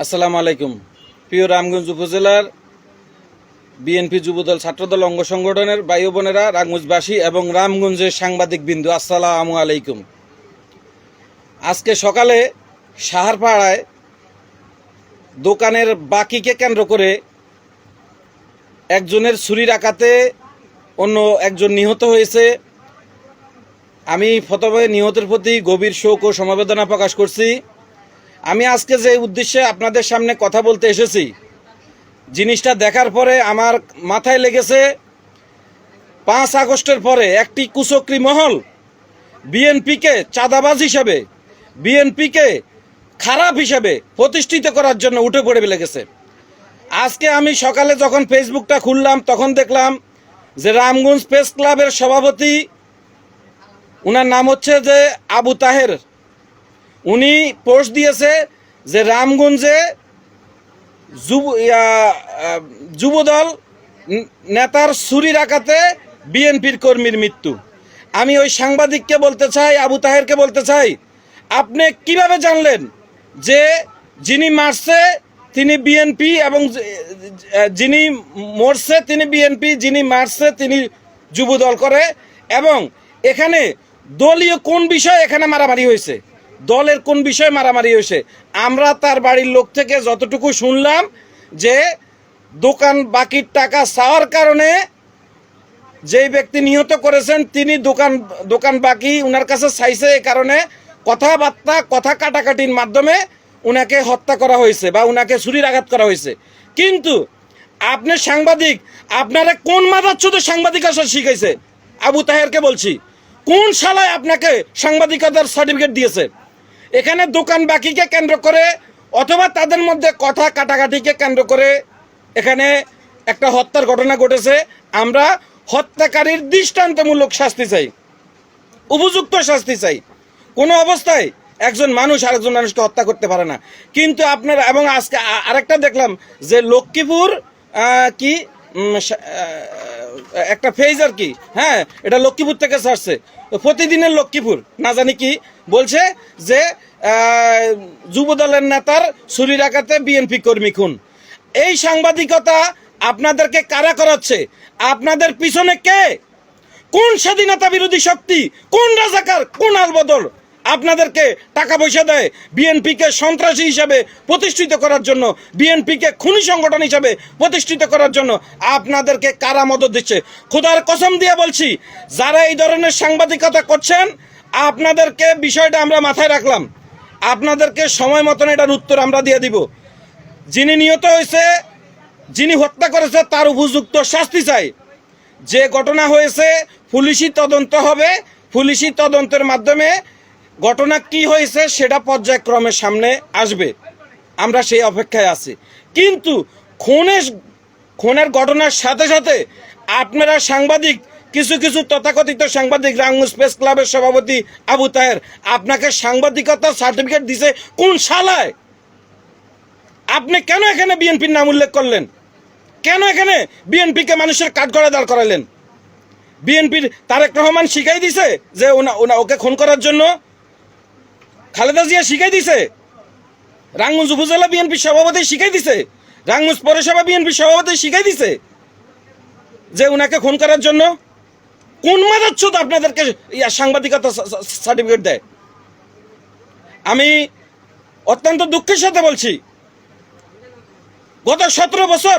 আসসালামু আলাইকুম। প্রিয় রামগঞ্জ উপজেলার বিএনপি যুবদল ছাত্রদল অঙ্গ সংগঠনের বায়ু বোনেরা, রামগঞ্জবাসী এবং রামগঞ্জের সাংবাদিক বিন্দু আসসালামু আলাইকুম। আজকে সকালে সাহারপাড়ায় দোকানের বাকিকে কেন্দ্র করে একজনের ছুরির আঘাতে অন্য একজন নিহত হয়েছে। আমি প্রথমে নিহতের প্রতি গভীর শোক ও সমবেদনা প্রকাশ করছি। আমি আজকে যে উদ্দেশ্যে আপনাদের সামনে কথা বলতে এসেছি, জিনিসটা দেখার পরে আমার মাথায় লেগেছে, পাঁচ আগস্টের পরে একটি কুচক্রি মহল বিএনপিকে চাঁদাবাজ হিসাবে, বিএনপিকে খারাপ হিসাবে প্রতিষ্ঠিত করার জন্য উঠে পড়ে লেগেছে। আজকে আমি সকালে যখন ফেসবুকটা খুললাম, তখন দেখলাম যে রামগঞ্জ প্রেস ক্লাবের সভাপতি ওনার নাম হচ্ছে যে আবু তাহের। উনি পোস্ট দিয়েছে যে রামগঞ্জে যুব যুবদল নেতার ছুরি রাখাতে বিএনপির কর্মীর মৃত্যু। আমি ওই সাংবাদিককে বলতে চাই, আবু তাহেরকে বলতে চাই, আপনি কীভাবে জানলেন যে যিনি মারছে তিনি বিএনপি এবং যিনি মরছে তিনি বিএনপি, যিনি মারছে তিনি যুবদল করে এবং এখানে দলীয় কোন বিষয় এখানে মারামারি হয়েছে? দলের কোন বিষয়ে মারামারি হয়েছে? আমরা তার বাড়ির লোক থেকে যতটুকু শুনলাম যে দোকান বাকির টাকা চাওয়ার কারণে যেই ব্যক্তি নিহত করেছেন, তিনি দোকান দোকান বাকি উনার কাছে চাইছে এই কারণে কথাবার্তা, কথা কাটাকাটির মাধ্যমে উনাকে হত্যা করা হয়েছে বা উনাকে ছুরির আঘাত করা হয়েছে। কিন্তু আপনি সাংবাদিক, আপনারা কোন মাদার শুধু সাংবাদিক আসা শিখাইছে? আবু তাহেরকে বলছি, কোন শালায় আপনাকে সাংবাদিকতার সার্টিফিকেট দিয়েছে? এখানে দোকান বাকিকে কেন্দ্র করে অথবা তাদের মধ্যে কথা কাটাকাটিকে কেন্দ্র করে এখানে একটা হত্যার ঘটনা ঘটেছে। আমরা হত্যাকারীর দৃষ্টান্তমূলক শাস্তি চাই, উপযুক্ত শাস্তি চাই। কোনো অবস্থায় একজন মানুষ আরেকজন মানুষকে হত্যা করতে পারে না। কিন্তু আপনার এবং আজকে আরেকটা দেখলাম যে লক্ষ্মীপুর কি একটা ফেজ আর কি। হ্যাঁ এটা লক্ষ্মীপুর থেকে ছাড়ছে। প্রতিদিনের লক্ষ্মীপুর না জানি কি বলছে যে আহ, যুবদলের নেতার ছুরি রাখাতে বিএনপি কর্মী খুন। এই সাংবাদিকতা আপনাদেরকে কারা করাচ্ছে? আপনাদের পিছনে কে? কোন স্বাধীনতা বিরোধী শক্তি? কোন রাজাকার? কোন আলবদল? আপনাদেরকে টাকা পয়সা দেয় বিএনপিকে সন্ত্রাসী হিসাবে প্রতিষ্ঠিত করার জন্য, বিএনপিকে খুনি সংগঠন হিসাবে প্রতিষ্ঠিত করার জন্য আপনাদেরকে কারা মদত দিচ্ছে? খোদার কসম দিয়ে বলছি, যারা এই ধরনের সাংবাদিকতা করছেন, আপনাদেরকে বিষয়টা আমরা মাথায় রাখলাম। আপনাদেরকে সময় মতন এটার উত্তর আমরা দিয়ে দিব। যিনি নিহত হয়েছে, যিনি হত্যা করেছে, তার উপযুক্ত শাস্তি চাই। যে ঘটনা হয়েছে, পুলিশি তদন্ত হবে। পুলিশি তদন্তের মাধ্যমে ঘটনা কি হয়েছে সেটা পর্যায়ক্রমে সামনে আসবে। আমরা সেই অপেক্ষায় আছি। কিন্তু খুনের খুনের ঘটনার সাথে সাথে আপনারা সাংবাদিক, কিছু কিছু তথাকথিত সাংবাদিক, রাঙ্গুস প্রেস ক্লাবের সভাপতি আবু তাহের, আপনাকে সাংবাদিকতার সার্টিফিকেট দিছে কোন শালায়? আপনি কেন এখানে বিএনপির নাম উল্লেখ করলেন? কেন এখানে বিএনপিকে মানুষের কাঠগড়া দাঁড় করালেন? বিএনপির তারেক রহমান শিখাই দিছে যে ওনা, ওকে খুন করার জন্য খালেদা জিয়া শিখাই দিছে। রাঙ্গুজ উপজেলা বিএনপি সভাপতি শিখাই দিছে। রাঙ্গুজ পৌরসভা বিএনপি সভাপতি শিখাই দিছে যে ওনাকে খুন করার জন্য কোন মাদাচ্ছুত আপনাদেরকে সাংবাদিকতা সার্টিফিকেট দেয়? আমি অত্যন্ত দুঃখের সাথে বলছি, গত সতেরো বছর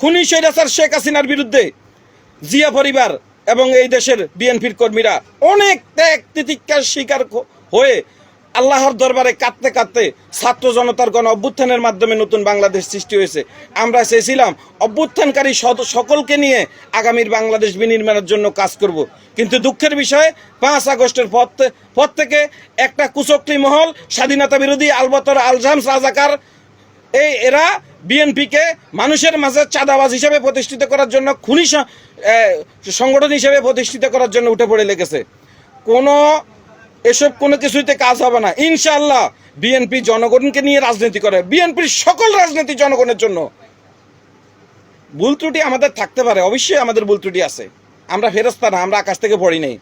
খুনি সৈরাসার শেখ হাসিনার বিরুদ্ধে জিয়া পরিবার এবং এই দেশের বিএনপির কর্মীরা অনেক ত্যাগ তিতিক্ষার শিকার হয়ে আল্লাহর দরবারে কাঁদতে কাঁদতে ছাত্র জনতার গণ অভ্যুত্থানের মাধ্যমে নতুন বাংলাদেশ সৃষ্টি হয়েছে। আমরা চেয়েছিলাম অভ্যুত্থানকারী সকলকে নিয়ে আগামীর বাংলাদেশ বিনির্মাণের জন্য কাজ করব। কিন্তু দুঃখের বিষয়, পাঁচ আগস্টের পর থে- পর থেকে একটা কুচক্রি মহল, স্বাধীনতা বিরোধী আলবতর আলজামস রাজাকার, এই এরা বিএনপিকে মানুষের মাঝে চাঁদাবাজ হিসেবে প্রতিষ্ঠিত করার জন্য, খুনি সংগঠন হিসেবে প্রতিষ্ঠিত করার জন্য উঠে পড়ে লেগেছে। কোনো এসব কোনো কিছুতে কাজ হবে না। ইনশাল্লাহ বিএনপি জনগণকে নিয়ে রাজনীতি করে। বিএনপির সকল রাজনীতি জনগণের জন্য। ভুল ত্রুটি আমাদের থাকতে পারে, অবশ্যই আমাদের ভুল ত্রুটি আছে। আমরা ফেরস্তা না, আমরা আকাশ থেকে পড়ি নেই।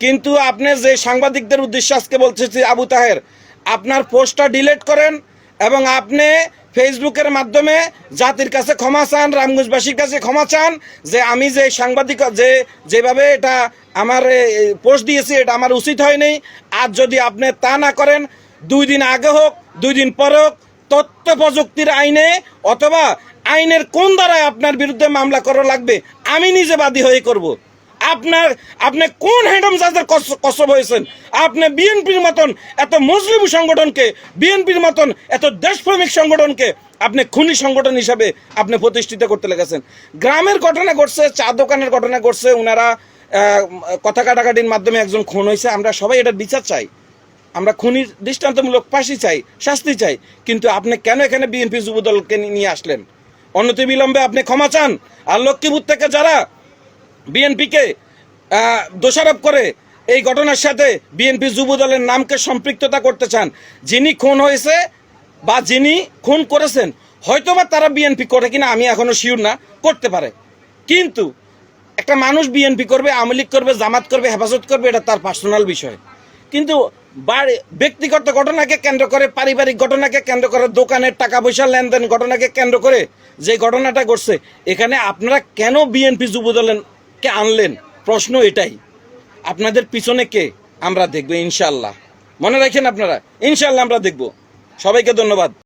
কিন্তু আপনি যে সাংবাদিকদের উদ্দেশ্যে আজকে বলতেছি, আবু তাহের, আপনার পোস্টটা ডিলিট করেন এবং আপনি ফেসবুকের মাধ্যমে জাতির কাছে ক্ষমা চান, রামগঞ্জবাসীর কাছে ক্ষমা চান, যে আমি যে সাংবাদিক, যে যেভাবে এটা আমার পোস্ট দিয়েছি, এটা আমার উচিত হয়নি। আর যদি আপনি তা না করেন, দুই দিন আগে হোক, দুই দিন পরে হোক, তথ্য প্রযুক্তির আইনে অথবা আইনের কোন দ্বারায় আপনার বিরুদ্ধে মামলা করা লাগবে, আমি নিজে বাদী হয়ে করব। আপনার, আপনি কোন হ্যান্ডম জাজের কসব হয়েছেন? আপনি বিএনপির মতন এত মুসলিম সংগঠনকে, বিএনপির মতন এত দেশপ্রেমিক সংগঠনকে আপনি খুনি সংগঠন হিসাবে আপনি প্রতিষ্ঠিত করতে লেগেছেন। গ্রামের ঘটনা ঘটছে, চা দোকানের ঘটনা ঘটছে ওনারা কথা কাটাকাটির মাধ্যমে একজন খুন হয়েছে। আমরা সবাই এটার বিচার চাই। আমরা খুনির দৃষ্টান্তমূলক ফাঁসি চাই, শাস্তি চাই। কিন্তু আপনি কেন এখানে বিএনপি যুবদলকে নিয়ে আসলেন? অনতি বিলম্বে আপনি ক্ষমা চান। আর লক্ষ্মীপুর থেকে যারা বিএনপিকে দোষারোপ করে এই ঘটনার সাথে বিএনপি যুব দলের নামকে সম্পৃক্ততা করতে চান। যিনি খুন হয়েছে বা যিনি খুন করেছেন, হয়তোবা তারা বিএনপি করে কিনা আমি এখনও শিওর না, করতে পারে। কিন্তু একটা মানুষ বিএনপি করবে, আওয়ামী করবে, জামাত করবে, হেফাজত করবে, এটা তার পার্সোনাল বিষয়। কিন্তু ব্যক্তিগত ঘটনাকে কেন্দ্র করে, পারিবারিক ঘটনাকে কেন্দ্র করে দোকানের টাকা পয়সা লেনদেন ঘটনাকে কেন্দ্র করে যে ঘটনাটা ঘটছে, এখানে আপনারা কেন বিএনপি যুবদলকে আনলেন? প্রশ্ন এটাই। আপনাদের পিছনে কে? আমরা দেখব ইনশাল্লাহ মনে রাখেন আপনারা ইনশাল্লাহ আমরা দেখব। সবাইকে ধন্যবাদ।